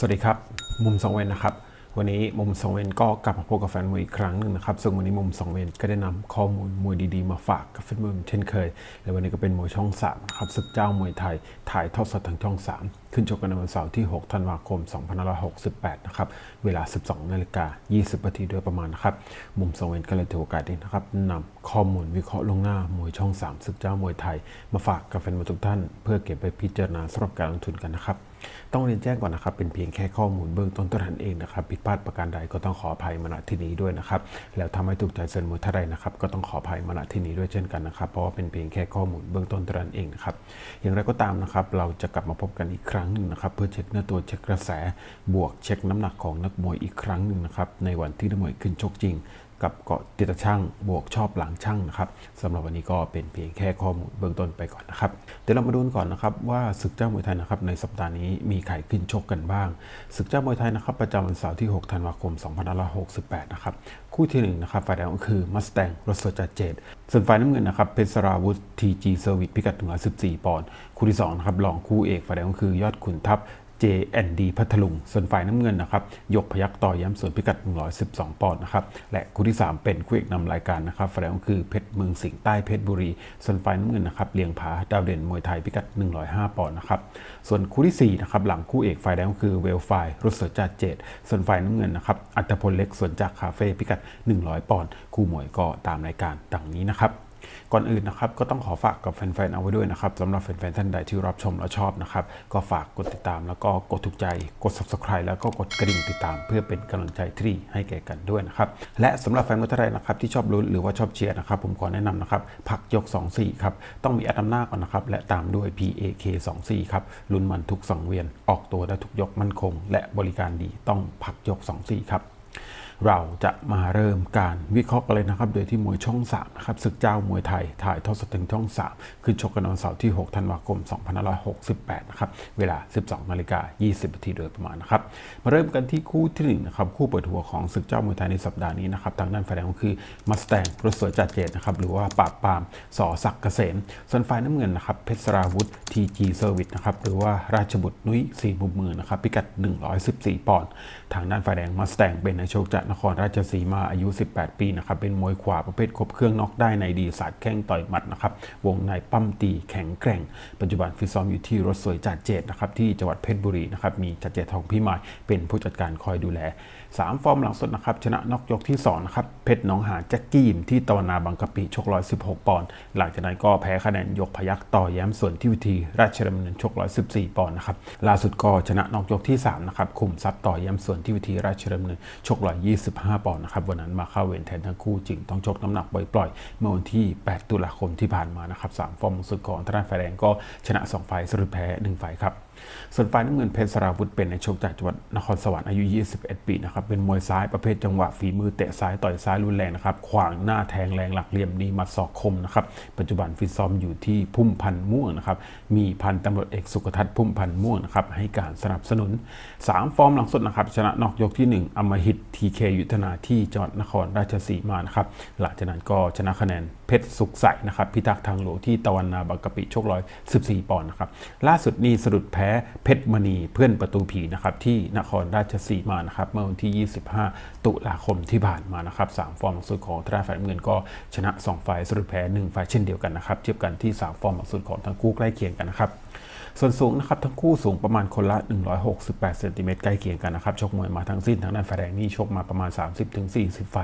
สวัสดีครับ มุมสองเวนนะครับ วันนี้มุมสองเวนก็กลับมาพบกับแฟนมวยอีกครั้งหนึ่งนะครับ ซึ่งวันนี้มุมสองเวนก็ได้นำข้อมูลมวยดีๆ มาฝากกับแฟนมวยเช่นเคย และวันนี้ก็เป็นมวยช่อง3นะครับศึกเจ้ามวยไทย ถ่ายทอดสดทางช่อง 3 ขึ้นชกกันในวันเสาร์ที่ 6 ธันวาคม 2568 นะครับ เวลา 12 นาฬิกา 20 นาทีโดยประมาณนะครับ มุมสองเวนก็เลยถือโอกาสนี้นะครับนำข้อมูลวิเคราะห์ลงหน้ามวยช่อง3ศึกเจ้ามวยไทย มาฝากกับแฟนมวยทุกท่าน เพื่อเก็บไปพิจารณาสำหรับการลงทุนกันนะครับ ต้องเรียนแจ้งก่อนนะครับ เป็นเพียงแค่ข้อมูลเบื้องต้นเท่านั้นเองนะครับ ผิดพลาดประการใดก็ต้องขออภัยมาณที่นี้ด้วยนะครับ แล้วทำให้ถูกใจเซนมวยท่าใดนะครับ ก็ต้องขออภัยมาณที่นี้ด้วยเช่นกันนะครับ เพราะว่าเป็นเพียงแค่ข้อมูลเบื้องต้นเท่านั้นเองนะครับ อย่างไรก็ตามนะครับ เราจะกลับมาพบกันอีกครั้งหนึ่งนะครับ เพื่อเช็คเนื้อตัวเช็คกระแส บวกเช็คน้ำหนักของนักมวยอีกครั้งหนึ่งนะครับ ในวันที่นักมวยขึ้นชกจริง กับเกาะติดช่างบวกชอบหลังช่างนะครับสำหรับวันนี้ก็เป็นเพียงแค่ข้อมูลเบื้องต้นไปก่อนนะครับเดี๋ยวเรามาดูกันก่อนนะครับว่าศึกเจ้ามวยไทยนะครับในสัปดาห์นี้มีใครขึ้นชกกันบ้างศึกเจ้ามวยไทยนะครับประจำวันเสาร์ที่ 6 ธันวาคม 2568 นะครับคู่ที่หนึ่งนะครับฝ่ายแดงก็คือมัสแตงรถสจัดเจดส่วนฝ่ายน้ำเงินนะครับเพชรสราวุธทีจีเซอร์วิสพิกัด114 ปอนด์คู่ที่สองนะครับรองคู่เอกฝ่ายแดงก็คือยอดขุนทัพ JND พัทลุง ส่วนฝ่ายน้ำเงินนะครับ ยกพยักต่อย้ำส่วนพิกัด 112 ปอนด์นะครับ และคู่ที่ 3 เป็นคู่เอกนำรายการนะครับฝ่ายแดงก็คือเพชรเมืองสิงห์ใต้เพชรบุรี ส่วนฝ่ายน้ำเงินนะครับเลียงผาดาวเด่นมวยไทยพิกัด 105 ปอนด์นะครับ ส่วนคู่ที่4นะครับหลังคู่เอกฝ่ายแดงก็คือเวลไฟรถเสือจ่าเจดส่วนฝ่ายน้ำเงินนะครับอัตพลเล็กส่วนจากคาเฟ่พิกัด 100 ปอนด์คู่มวยก็ตามรายการดังนี้นะครับ ก่อนอื่นนะครับก็ต้องขอฝากกับแฟนๆเอาไว้ด้วยนะครับสำหรับแฟนๆท่านใดที่รับชมและชอบนะครับก็ฝากกดติดตามแล้วก็กดถูกใจกด subscribe แล้วก็กดกระดิ่งติดตาม เพื่อเป็นกำลังใจที่ดีให้แก่กันด้วยนะครับและสำหรับแฟนมวยท่านใดนะครับที่ชอบลุ้นหรือว่าชอบเชียร์นะครับผมขอแนะนำนะครับผักยก 24ครับต้องมีอดนำหน้าก่อนนะครับและตามด้วย PAK 24ครับลุ้นมันทุกสังเวียนออกตัวได้ทุกยกมั่นคง และบริการดีต้องผักยก 24ครับ เราจะมาเริ่มการวิเคราะห์กันเลยนะครับโดยที่มวยช่อง3นะครับศึกเจ้ามวยไทยถ่ายทอดสดถึงช่อง 3 ขึ้นชกกันวันเสาร์ที่ 6 ธันวาคม 2568 นะครับ เวลา 12 นาฬิกา 20นาทีโดยประมาณนะครับ มาเริ่มกันที่คู่ที่1นะครับคู่เปิดหัวของศึกเจ้ามวยไทยในสัปดาห์นี้นะครับทางด้านฝ่ายแดงก็คือมัสแตงรถสวยจัดเจดนะครับหรือว่าปราบปรามสอศักดิ์เกษมส่วนฝ่ายน้ำเงินนะครับเพชรราวุธทีจีเซอร์วิสนะครับหรือว่าราชบุตรนุ้ยสีมุมมือนะครับพิกัด 114 ปอนด์ทางด้านฝ่ายแดงมัสแตงเป็นนักชกจากนครราชสีมาอายุ 18 ปีนะครับเป็นมวยขวาประเภทครบเครื่องน็อกได้ในดีสาดแข้งต่อยหมัดนะครับวงในปั้มตีแข็งแกร่ง ปัจจุบันฟิตซ้อมอยู่ที่รถสวยจัดเจดนะครับที่จังหวัดเพชรบุรีนะครับมีจัดเจดทองพี่มายเป็นผู้จัดการคอยดูแล 3 ฟอร์มหลังสุดนะครับชนะน็อกยกที่2นะครับเพชรหนองหาแจ็คกี้ยิมที่ตะวันนาบางกะปิชก116 ปอนด์หลังจากนั้นก็แพ้คะแนนยกพยักต่อแย้มส่วนที่วิธีราชดำเนินชก114 ปอนด์นะครับล่าสุดก็ชนะน็อกยกที่3นะครับคุมทรัพย์ต่อแย้มส่วนที่วิธีราชดำเนินชก125 ปอนด์นะครับวันนั้นมาเข้าเวรแทนทั้งคู่จึงต้องชกน้ำหนักปล่อยๆเมื่อวันที่ 8 ตุลาคมที่ผ่านมานะครับสฟอร์มลุงสุดก่อนทางด้านฝ่ายแดงก็ชนะ 2 ไฟสรุปแพ้ 1 ไฟครับส่วนฝ่ายน้ำเงินเพชรสราวุธเป็นในกชกจากจังหวัดนครสวรรค์อายุ 21 ปีนะครับเป็นมวยซ้ายประเภทจังหวะฝีมือเตะซ้ายต่อยซ้ายรุนแรงนะครับขวางหน้าแทงแรงหลักเหลี่ยมดีมัดศอกคมนะครับปัจจุบันฟิตซ้อมอยู่ที่พุ่มพันธ์ม่วงนะครับมีพันตำรวจเอกสุขทัศน์พุ่มพันธ์ม่วงนะครับให้การสนับสนุน 3 ฟอร์มหลังสุดนะครับชนะนอกยกที่ 1อมหิตทีเคยุทธนาที่จังหวัดนครราชสีมานะครับหลังจากนั้นก็ชนะคะแนนเพชรสุขใสนะครับพิทักษ์ทางหลวงที่ตะวันนาบางกะปิชกร้อย 14 ปอนด์นะครับล่าสุดนี้สะดุดแพ้เพชรมณีเพื่อนประตูผีนะครับที่นครราชสีมานะครับเมื่อวันที่ 25 ตุลาคมที่ผ่านมานะครับสามฟอร์มสุดของทราฝ่ายน้ำเงินก็ชนะ2ไฟล์สะดุดแพ้1ไฟล์เช่นเดียวกันนะครับเทียบกันที่ 3 ฟอร์มสุดของทั้งคู่ใกล้เคียงกันนะครับ ส่วนสูงนะครับทั้งคู่สูงประมาณคนละ 168เซนติเมตรใกล้เคียงกันนะครับชกมวยมาทั้งสิ้นทางด้านฝ่ายแดงนี่ชกมาประมาณ 30-40 ไฟ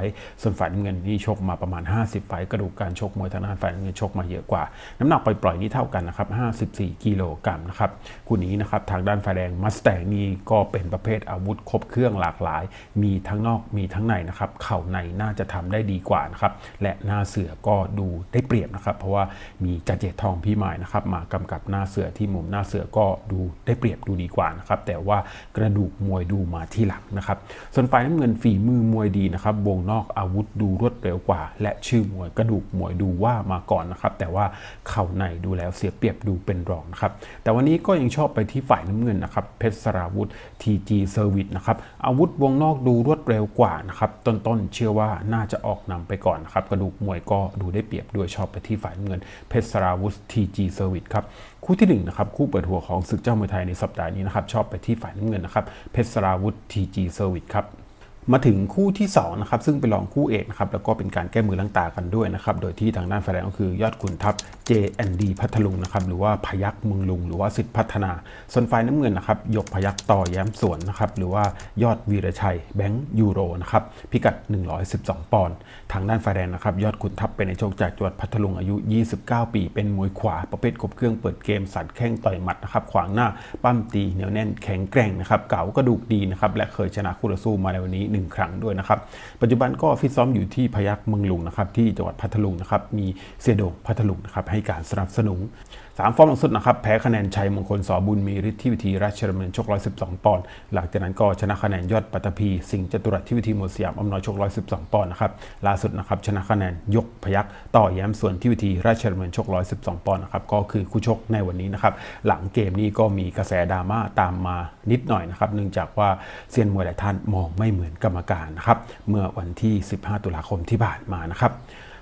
ส่วนฝ่ายน้ำเงินนี่ชกมาประมาณ 50 ไฟกระดูกการชกมวยทางด้านฝ่ายน้ำเงินชกมาเยอะกว่า น้ำหนักปล่อยๆนี่เท่ากันนะครับ54 กิโลกรัมนะครับคู่นี้นะครับทางด้านฝ่ายแดงมัสแตงนี่ก็เป็นประเภทอาวุธครบเครื่องหลากหลาย มีทั้งนอกมีทั้งในนะครับเข่าในน่าจะทำได้ดีกว่านะครับและหน้าเสือก็ดูได้เปรียบนะครับเพราะว่ามีจัดเจตทองพี่หมายนะครับมากำกับหน้าเสือที่มุมหน้าเสือก็ดูได้เปรียบดูดีกว่านะครับแต่ว่ากระดูกมวยดูมาที่หลังนะครับ ส่วนฝ่ายน้ำเงินฝีมือมวยดีนะครับวงนอกอาวุธดูรวดเร็วกว่า และชื่อมวยกระดูกมวยดูว่ามาก่อนนะครับ แต่ว่าเข่าในดูแล้วเสียเปรียบดูเป็นรองนะครับแต่วันนี้ก็ยังชอบไปที่ฝ่ายน้ำเงินนะครับเพชรสราวุธ TG Service นะครับอาวุธวงนอกดูรวดเร็วกว่านะครับต้นๆเชื่อว่าน่าจะออกนำไปก่อนนะครับกระดูกมวยก็ดูได้เปรียบด้วยชอบไปที่ฝ่ายน้ำเงินเพชรสราวุธ TG Service ครับ คู่ที่1นะครับคู่เปิดหัวของศึกเจ้ามวยไทยในสัปดาห์นี้นะครับชอบไปที่ฝ่ายน้ำเงินนะครับเพชรสราวุธทีจีเซอร์วิสครับมาถึงคู่ที่2นะครับซึ่งเป็นรองคู่เอกนะครับแล้วก็เป็นการแก้มือล้างตากันด้วยนะครับโดยที่ทางด้านฝ่ายแดงก็คือยอดขุนทัพ JND พัทลุงนะครับหรือว่าพยักเมืองลุง หรือว่าสิทธิพัฒนา ส่วนฝ่ายน้ำเงินนะครับยกพยักต่อแย้มสวนนะครับหรือว่ายอดวีรชัยแบงค์ยูโรนะครับพิกัด 112 ปอนด์ทางด้านฝ่ายแดงนะครับยอดขุนทัพเป็นในโชคจากจังหวัดพัทลุงอายุ 29 ปี เป็นมวยขวาประเภทครบเครื่องเปิดเกมสัดแข้งต่อยหมัดนะครับขวางหน้าปั้มตีเหนียวแน่นแข็งแกร่งนะครับเก๋ากระดูกดีนะครับและเคยชนะคู่ต่อสู้มาในวันนี้ 1 ครั้งด้วยนะครับปัจจุบันก็ฟิตซ้อมอยู่ที่พยัคฆ์เมืองลุงนะครับที่จังหวัดพัทลุงนะครับมีเสียโดพัทลุงนะครับให้การสนับสนุนสามฟอร์มหลังสุดนะครับแพ้คะแนนชัยมงคลสอบุญมีฤทธิ์ที่วิธีราชดำเนินชก 112 ปอนด์หลังจากนั้นก็ชนะคะแนนยอดปัตตภีสิงห์จตุรัสที่วิธีมวยสยามอำนวยชก 112 ปอนด์นะครับล่าสุดนะครับชนะคะแนนยกพยักต่อแย้มส่วนที่วิธีราชดำเนินชก 112 ปอนด์นะครับก็คือคู่ชกในวันนี้นะครับหลังเกมนี้ก็มีกระแสดราม่าตามมานิดหน่อยนะครับเนื่องจากว่าเซียนมวยหลายท่านมองไม่เหมือนกรรมการนะครับเมื่อวันที่ 15 ตุลาคมที่ผ่านมานะครับ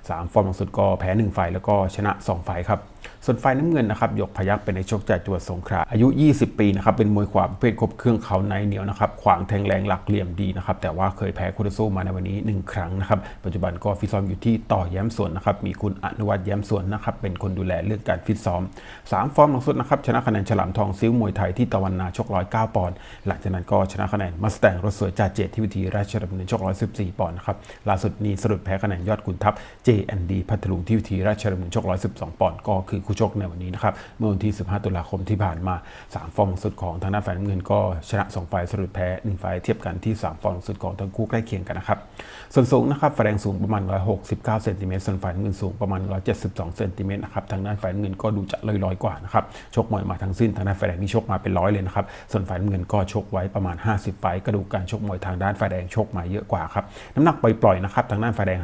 สามฟอร์มหลังสุดก็แพ้ 1 ไฟล์แล้วก็ชนะ 2 ไฟล์ครับ ส่วนไฟน้ำเงินนะครับยกพยักเป็นในชกจากจังหวัดสงขลาอายุ 20 ปีนะครับเป็นมวยขวาประเภทครบเครื่องเขาในเหนียวนะครับขวางแทงแรงหลักเหลี่ยมดีนะครับแต่ว่าเคยแพ้คู่ต่อสู้มาในวันนี้ 1 ครั้งนะครับปัจจุบันก็ฟิตซ้อมอยู่ที่ต่อแย้มสวนนะครับมีคุณอนุวัฒน์แย้มสวนนะครับเป็นคนดูแลเรื่องการฟิตซ้อม 3 ฟอร์มหลังสุดนะครับชนะคะแนนฉลามทองซิ้วมวยไทยที่ตะวันนาชก109ปอนด์หลังจากนั้นก็ชนะคะแนนมัสแตงรถสวยจ่าเจตที่วิธีราชดำเนินชก114ปอนด์นะครับล่าสุดนี้สรุปแพ้คะแนนยอดขุนทัพ JND พัทลุงที่วิธีราชดำเนินชก112ปอนด์ก็คือคู่ชกในวันนี้นะครับเมื่อวันที่ 15 ตุลาคมที่ผ่านมา 3 ฟอร์มสุดของทางด้านฝ่ายน้ำเงินก็ชนะ 2 ไฟล์สรุปแพ้ 1 ไฟล์เทียบกันที่ 3 ฟอร์มสุดของทั้งคู่ใกล้เคียงกันนะครับส่วนสูงนะครับฝ่ายแดงสูงประมาณ 169 เซนติเมตรส่วนฝ่ายน้ำเงินสูงประมาณ 172 เซนติเมตรนะครับทางด้านฝ่ายน้ำเงินก็ดูจะลอยๆกว่านะครับชกมวยมาทั้งสิ้นทางด้านฝ่ายแดงนี่ชกมาเป็นร้อยเลยนะครับส่วนฝ่ายน้ำเงินก็ชกไว้ประมาณ 50 ไฟล์กระดูกการชกมวยทางด้านฝ่ายแดงชกมาเยอะกว่าครับน้ำหนักปล่อยๆนะครับทางด้านฝ่ายแดง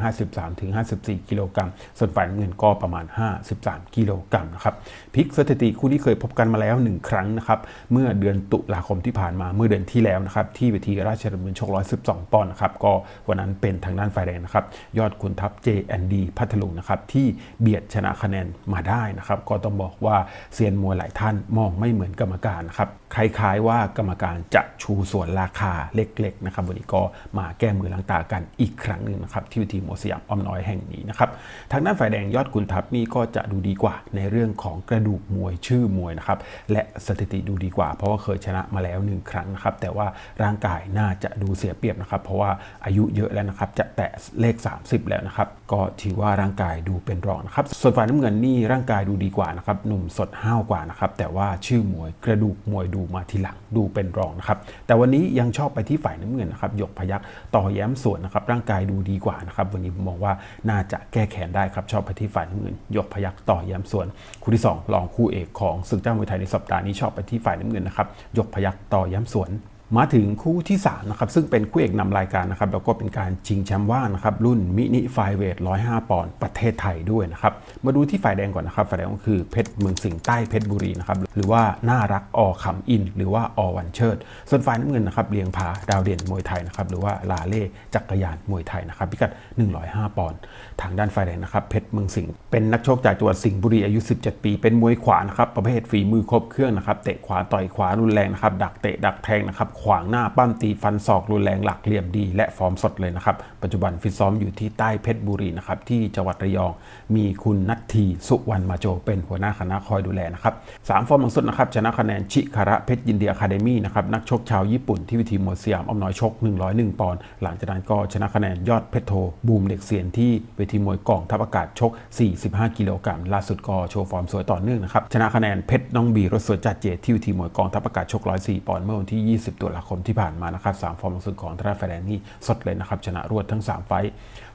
53-54 กิโลกรัมส่วนฝ่ายน้ำเงินก็ประมาณ 53 กิโลกรัมนะครับพลิกสถิติคู่นี้เคยพบกันมาแล้ว 1 ครั้งนะครับเมื่อเดือนตุลาคมที่ผ่านมาเมื่อเดือนที่แล้วนะครับที่เวทีราชดำเนินชก112 ปอนด์นะครับก็วันนั้นเป็นทางด้านฝ่ายแดงนะครับยอดคุณทัพ JND พัทลุงนะครับที่เบียดชนะคะแนนมาได้นะครับก็ต้องบอกว่าเซียนมวยหลายท่านมองไม่เหมือนกรรมการนะครับคล้ายๆว่ากรรมการจะชูส่วนราคาเล็กๆนะครับวันนี้ก็มาแก้มือล้างตากันอีกครั้งหนึ่งนะครับที่เวทีมวยสยามอ้อมน้อยแห่งนี้นะครับทางด้านฝ่ายแดงยอดคุณทัพนี่ก็จะดูดีกว่าในเรื่องของกระดูกมวยชื่อมวยนะครับและสถิติดูดีกว่า เพราะว่าเคยชนะมาแล้วหนึ่งครั้งนะครับแต่ว่าร่างกายน่าจะดูเสียเปรียบนะครับเพราะว่าอายุเยอะแล้วนะครับจะแตะเลข 30 แล้วนะครับก็ถือว่าร่างกายดูเป็นรองนะครับส่วนฝ่ายน้ำเงินนี่ร่างกายดูดีกว่านะครับหนุ่มสดห้าวกว่านะครับแต่ว่าชื่อมวยกระดูกมวยดูมาทีหลังดูเป็นรองนะครับแต่วันนี้ยังชอบไปที่ฝ่ายน้ำเงินนะครับยกพยักต่อแย้มส่วนนะครับร่างกายดูดีกว่านะครับวันนี้ผมมองว่าน่าจะแก้แค้นได้ครับชอบไปที่ฝ่ายน้ำเงินยกพยักต่อแย้มส่วนคู่ที่ 2 รองคู่เอกของศึกเจ้ามวยไทยในสัปดาห์นี้ชอบไปที่ฝ่ายน้ำเงินนะครับยกพยักต่อย้ำสวน มาถึงคู่ที่ 3 นะครับ ซึ่งเป็นคู่เอกนำรายการนะครับ แล้วก็เป็นการชิงแชมป์ว่างนะครับ รุ่นมินิไฟเวท 105 ปอนด์ประเทศไทยด้วยนะครับ มาดูที่ฝ่ายแดงก่อนนะครับ ฝ่ายแดงก็คือเพชรเมืองสิงห์ใต้เพชรบุรีนะครับ หรือว่าน่ารักอขำอิน หรือว่าอวันเชิด ส่วนฝ่ายน้ำเงินนะครับเลียงผาดาวเด่นมวยไทยนะครับ หรือว่าลาเล่จักรยานมวยไทยนะครับพิกัด 105 ปอนด์ทางด้านฝ่ายแดงนะครับเพชรเมืองสิงห์เป็นนักชกจากจังหวัดสิงห์บุรีอายุ 17 ปี เป็นมวยขวานะครับประเภทฝีมือครบเครื่องนะครับเตะขวาต่อยขวารุนแรงนะครับดักเตะดักแทงนะครับขวางหน้าปั้มตีฟันศอกรุนแรงหลักเหลี่ยมดี และฟอร์มสดเลยนะครับ ปัจจุบันฟิตซ้อมอยู่ที่ใต้เพชรบุรีนะครับที่จังหวัดระยอง มีคุณนัททีสุวรรณมาโจเป็นหัวหน้าคณะคอยดูแลนะครับสามฟอร์มหลังสุดนะครับชนะคะแนนชิคาระเพชรยินดีอะคาเดมี่นะครับนักชกชาวญี่ปุ่นที่วิธีมวยสยามอ้อมน้อยชก 101 ปอนด์หลังจากนั้นก็ชนะคะแนนยอดเพชรโทบูมเด็กเสียนที่เวทีมวยกองทัพอากาศชก 45 กิโลกรัมล่าสุดก็โชว์ฟอร์มสวยต่อเนื่องนะครับชนะคะแนนเพชรน้องบีรถสวยจัดเจตที่เวทีมวยกองทัพอากาศชก 104 ปอนด์เมื่อวันที่ 20 ตุลาคมที่ผ่านมานะครับสามฟอร์มหลังสุดของทางด้านไฟแดงนี่สดเลยนะครับชนะรวดทั้ง 3 ไฟ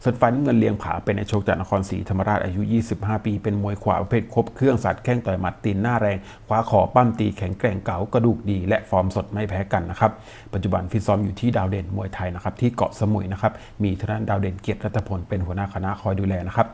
ส่วนไฟน้ำเงินเลียงผาเป็นในโชคจากนครศรีธรรมราชอายุ 25 ปี เป็นมวยขวาประเภทครบเครื่องสัตว์แข้งต่อยหมัดตีนหน้าแรงคว้าขอปั้มตีแข็งแกร่งเก๋ากระดูกดีและฟอร์มสดไม่แพ้กันนะครับปัจจุบันฟิตซ้อมอยู่ที่ดาวเด่นมวยไทยนะครับที่เกาะสมุยนะครับมีทางด้านดาวเด่นเกียรติรัตพลเป็นหัวหน้าคณะคอยดูแลนะครับ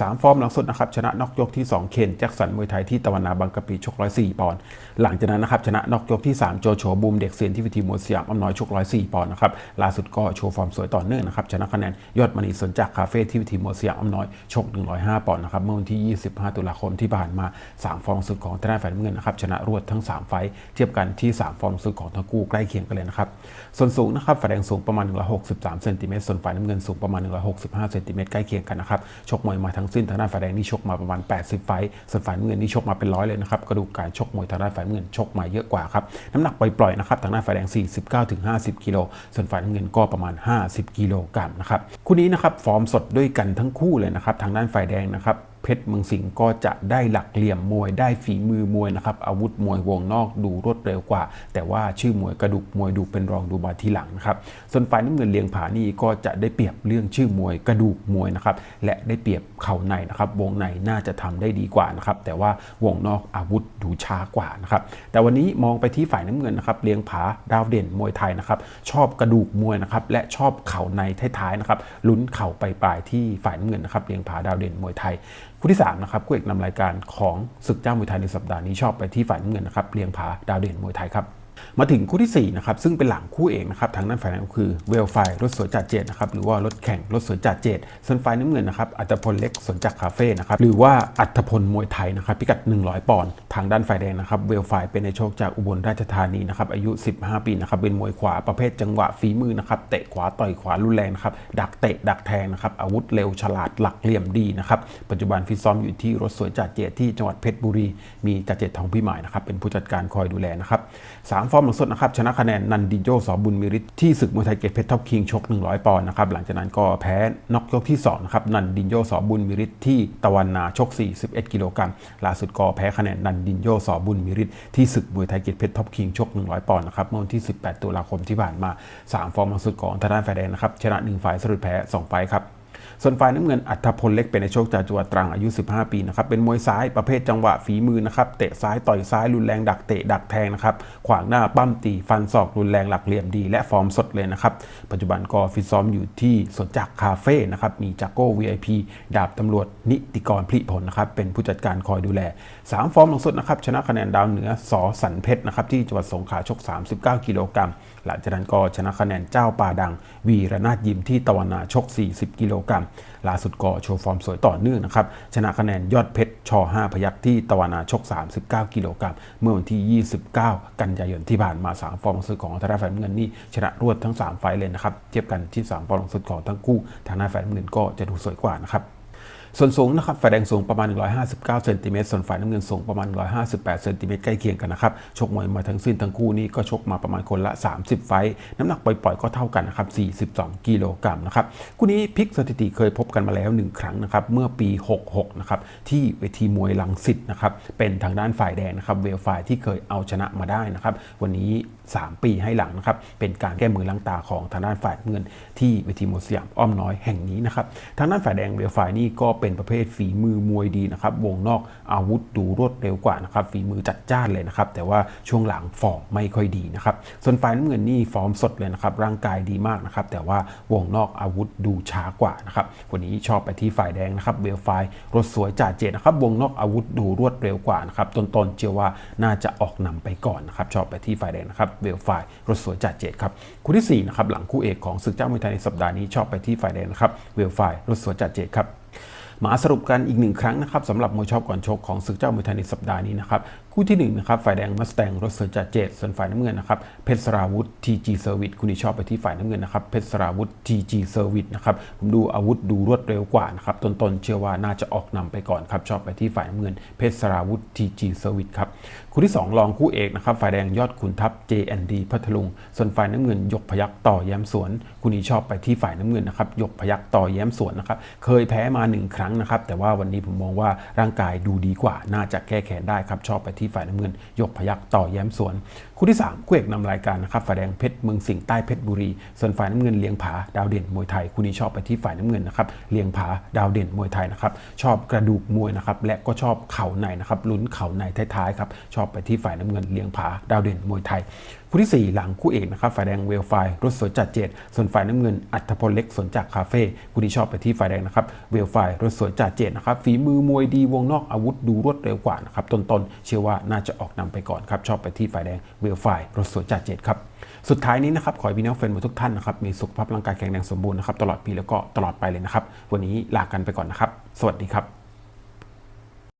สามฟอร์มหลังสุดนะครับชนะนอกยกที่ 2 เคนแจ็คสันมวยไทยที่ตะวันนาบางกะปิชก104ปอนด์หลังจากนั้นนะครับชนะนอกยกที่ 3 โจโฉบูมเด็กเซียนที่วิธีมวยสยามอ้อมน้อยชก104ปอนด์นะครับล่าสุดก็โชว์ฟอร์มสวยต่อเนื่องนะครับชนะคะแนนยอดมณีสนจากคาเฟ่ที่วิธีมวยสยามอ้อมน้อยชก 105 ปอนด์นะครับเมื่อวันที่ 25 ตุลาคมที่ผ่านมา 3 ฟอร์มสุดของทางด้านฝ่ายน้ำเงินนะครับชนะรวดทั้ง 3 ไฟท์เทียบกันที่ 3 ฟอร์มสุดของทั้งคู่ใกล้เคียงกันเลยนะครับส่วนสูงนะครับฝ่ายแดงสูงประมาณ 163 เซนติเมตรส่วนฝ่ายน้ำเงินสูงประมาณ 165 เซนติเมตรใกล้เคียงกันนะครับชกมวยมาทั้งสิ้นทางด้านฝ่ายแดงนี่ชกมาประมาณ 80 ไฟท์ส่วนฝ่ายน้ำเงินนี่ชกมาเป็นร้อยเลยนะครับกระดูกการชกมวยทางด้านฝ่ายน้ำเงินชกมาเยอะกว่าครับน้ำหนักปล่อยๆนะครับทางด้านฝ่ายแดง49ถึง50 กิโล ส่วนฝ่ายน้ำเงินก็ประมาณ 50 กิโลกรัมนะครับ คู่นี้นะครับฟอร์มสดด้วยกันทั้งคู่เลยนะครับ ทางด้านฝ่ายแดงนะครับ เพชรเมืองสิงห์ก็จะได้หลักเหลี่ยมมวยได้ฝีมือมวยนะครับอาวุธมวยวงนอกดูรวดเร็วกว่า แต่ว่าชื่อมวยกระดูกมวยดูเป็นรองดูมาทีหลังนะครับส่วนฝ่ายน้ำเงินเลียงผานี่ก็จะได้เปรียบเรื่องชื่อมวยกระดูกมวยนะครับและได้เปรียบเข่าในนะครับวงในน่าจะทำได้ดีกว่านะครับแต่ว่าวงนอกอาวุธดูช้ากว่านะครับแต่วันนี้มองไปที่ฝ่ายน้ำเงินนะครับเลียงผาดาวเด่นมวยไทยนะครับชอบกระดูกมวยนะครับและชอบเข่าในท้ายๆนะครับลุ้นเข่าปลายที่ฝ่ายน้ำเงินนะครับเลียงผาดาวเด่นมวยไทยคู่ที่ 3 นะครับคู่เอกนำรายการของศึกเจ้ามวยไทยในสัปดาห์นี้ชอบไปที่ฝ่ายน้ำเงินนะครับเลียงผาดาวเด่นมวยไทยครับ มาถึงคู่ที่4นะครับซึ่งเป็นหลังคู่เอกนะครับทางด้านฝ่ายนั้นก็คือเวลไฟรถสวนจัดเจดนะครับหรือว่ารถแข่งรถสวนจัดเจดส่วนฝ่ายน้ำเงินนะครับอัตพลเล็กสวนจักคาเฟ่นะครับหรือว่าอัตพลมวยไทยนะครับพิกัด 100 ปอนด์ทางด้านฝ่ายแดงนะครับเวลไฟเป็นในโชคจากอุบลราชธานีนะครับอายุ 15 ปีนะครับเป็นมวยขวาประเภทจังหวะฝีมือนะครับเตะขวาต่อยขวารุนแรงนะครับดักเตะดักแทงนะครับอาวุธเร็วฉลาดหลักเหลี่ยมดีนะครับปัจจุบันฟิตซ้อมอยู่ที่รถสวนจัดเจดที่จังหวัดเพชรบุรี มีจัดเจดทองพี่หมายนะครับเป็นผู้จัดการคอยดูแลนะครับฟอร์มหลังสุดนะครับชนะคะแนนนันดิโจสอบุญมิริตที่ศึกมวยไทยเกตเพชรท็อปคิงชก 100 ปอนด์นะครับหลังจากนั้นก็แพ้น็อกยกที่2นะครับนันดิโจสอบุญมิริตที่ตะวันนาชก 41 กิโลกรัมล่าสุดก็แพ้คะแนนนันดิโจสอบุญมิริตที่ศึกมวยไทยเกตเพชรท็อปคิงชก 100 ปอนด์นะครับเมื่อวันที่ 18 ตุลาคมที่ผ่านมา 3 ฟอร์มหลังสุดของทางด้านฝ่ายแดงนะครับชนะ 1 ฝ่ายสรุปแพ้2ไฟล์ครับ ส่วนฝ่ายน้ำเงินอัธพลเล็กเป็นในโชคจากจังหวัดตรังอายุ 15 ปีนะครับเป็นมวยซ้ายประเภทจังหวะฝีมือนะครับเตะซ้ายต่อยซ้ายรุนแรงดักเตะดักแทงนะครับขวางหน้าปั้มตีฟันศอกรุนแรงหลักเหลี่ยมดี และฟอร์มสดเลยนะครับปัจจุบันก็ฟิตซ้อมอยู่ที่สวนจักรคาเฟ่นะครับมีจากโก้ VIP ดาบตำรวจนิติกรพลิผลนะครับเป็นผู้จัดการคอยดูแล 3 ฟอร์มหลังสุดนะครับชนะคะแนนดาวเหนือสอสันเพชรนะครับที่จังหวัดสงขลาชก 39 กิโลกรัม หลังจากนั้นก็ชนะคะแนนเจ้าป่าดัง วีระนาดยิมที่ตะวันนาชก 40 กิโลกรัมล่าสุดก็โชว์ฟอร์มสวยต่อเนื่องนะครับ ชนะคะแนนยอดเพชรช5พยักที่ตะวันนาชก 39 กิโลกรัมเมื่อวันที่ 29 กันยายนที่ผ่านมา 3 ฟอร์มสุดของทางด้านฝ่ายน้ำเงินนี่ชนะรวดทั้ง 3 ไฟเลยนะครับเทียบกันที่ 3 ฟอร์มสุดของทั้งคู่ทางด้านฝ่ายน้ำเงินก็จะดูสวยกว่านะครับ ส่วนสูงนะครับฝ่ายแดงสูงประมาณ 159เซนติเมตรส่วนฝ่ายน้ำเงินสูงประมาณ 158เซนติเมตรใกล้เคียงกันนะครับชกมวยมาทั้งสิ้นทั้งคู่นี้ก็ชกมาประมาณคนละ 30 ไฟน้ำหนักปล่อยๆก็เท่ากันนะครับ42กิโลกรัมนะครับคู่นี้พิกสถิติเคยพบกันมาแล้ว 1 ครั้งนะครับเมื่อปี 66นะครับที่เวทีมวยลังสิตนะครับเป็นทางด้านฝ่ายแดงนะครับเวลฝ่ายที่เคยเอาชนะมาได้นะครับวันนี้ 3 ปีให้หลังนะครับ เป็นการแก้มือล้างตาของทางด้านฝ่ายเงินที่เวทีมวยสยามอ้อมน้อยแห่งนี้นะครับ ทางด้านฝ่ายแดงเวลฝ่ายนี่ก็เป็นประเภทฝีมือมวยดีนะครับ วงนอกอาวุธดูรวดเร็วกว่านะครับ ฝีมือจัดจ้านเลยนะครับ แต่ว่าช่วงหลังฟอร์มไม่ค่อยดีนะครับ ส่วนฝ่ายน้ำเงินนี่ฟอร์มสดเลยนะครับ ร่างกายดีมากนะครับ แต่ว่าวงนอกอาวุธดูช้ากว่านะครับ วันนี้ชอบไปที่ฝ่ายแดงนะครับเวลฝ่ายรถสวยจ่าเจดนะครับ วงนอกอาวุธดูรวดเร็วกว่านะครับต้นๆเชื่อว่าน่าจะออกนำไปก่อนนะครับ ชอบไปที่ฝ่ายแดงนะครับเวลไฟรถสวยจ่าเจดครับคู่ที่สี่นะครับหลังคู่เอกของศึกเจ้ามวยไทยในสัปดาห์นี้ชอบไปที่ฝ่ายแดงนะครับเวลไฟรถสวยจ่าเจดครับมาสรุปกันอีกหนึ่งครั้งนะครับสำหรับมวยชอบก่อนชกของศึกเจ้ามวยไทยในสัปดาห์นี้นะครับ คู่ที่1นงนะครับฝ่ายแดงมัสแตงรถเสือจัดเจดส่วนฝ่ายน้ำเงินนะครับเพชรสราวุธ TG Service คุณที่ชอบไปที่ฝ่ายน้ำเงินนะครับเพชรสราวุธ TG Service นะครับผมดูอาวุธดูรวดเร็วกว่านะครับต้นๆเชื่อว่าน่าจะออกนำไปก่อนครับชอบไปที่ฝ่ายน้ำเงินเพชรสราวุธ TG Service ครับคู่ที่ 2 รองคู่เอกนะครับฝ่ายแดงยอดขุนทัพ JND พัทลุง ส่วนฝ่ายน้ำเงินยกพยักต่อแย้มสวนคุณนี้ชอบไปที่ฝ่ายน้ำเงินนะครับยกพยักต่อแย้มสวนนะครับเคยแพ้มา 1 ครั้งนะครับแต่ว่าวันนี้ผมมองว่าร่างกายดูดีกว่าน่าจะแก้แค้นได้ครับชอบไปที่ฝ่ายน้ำเงิน ยกพยักต่อแย้มสวน คู่ที่ 3 คู่เอกนำรายการนะครับฝ่ายแดงเพชรเมืองสิงห์ใต้เพชรบุรี ส่วนฝ่ายน้ำเงินเลียงผาดาวเด่นมวยไทยคู่นี้ชอบไปที่ฝ่ายน้ำเงินนะครับเลียงผาดาวเด่นมวยไทยนะครับชอบกระดูกมวยนะครับและก็ชอบเข่าในนะครับลุ้นเข่าในท้ายๆครับชอบไปที่ฝ่ายน้ำเงินเลียงผาดาวเด่นมวยไทยคู่ที่สี่หลังคู่เอกนะครับฝ่ายแดงเวลไฟรถสวยจัดเจดส่วนฝ่ายน้ำเงินอัธพลเล็กสนจากคาเฟ่คู่ที่ชอบไปที่ฝ่ายแดงนะครับเวลไฟรถสวยจัดเจดนะครับฝีมือมวยดีวงนอกอาวุธดูรวดเร็วกว่านะครับต้นๆเชื่อว่าว่าน่าจะออกนำไปก่อนครับชอบไปที่ฝ่ายแดงเวลไฟรถสวยจัดเจ็ดครับสุดท้ายนี้นะครับขอให้พี่น้องแฟนบอลทุกท่านนะครับมีสุขภาพร่างกายแข็งแรงสมบูรณ์นะครับตลอดปีแล้วก็ตลอดไปเลยนะครับวันนี้ลากันไปก่อนนะครับ สวัสดีครับ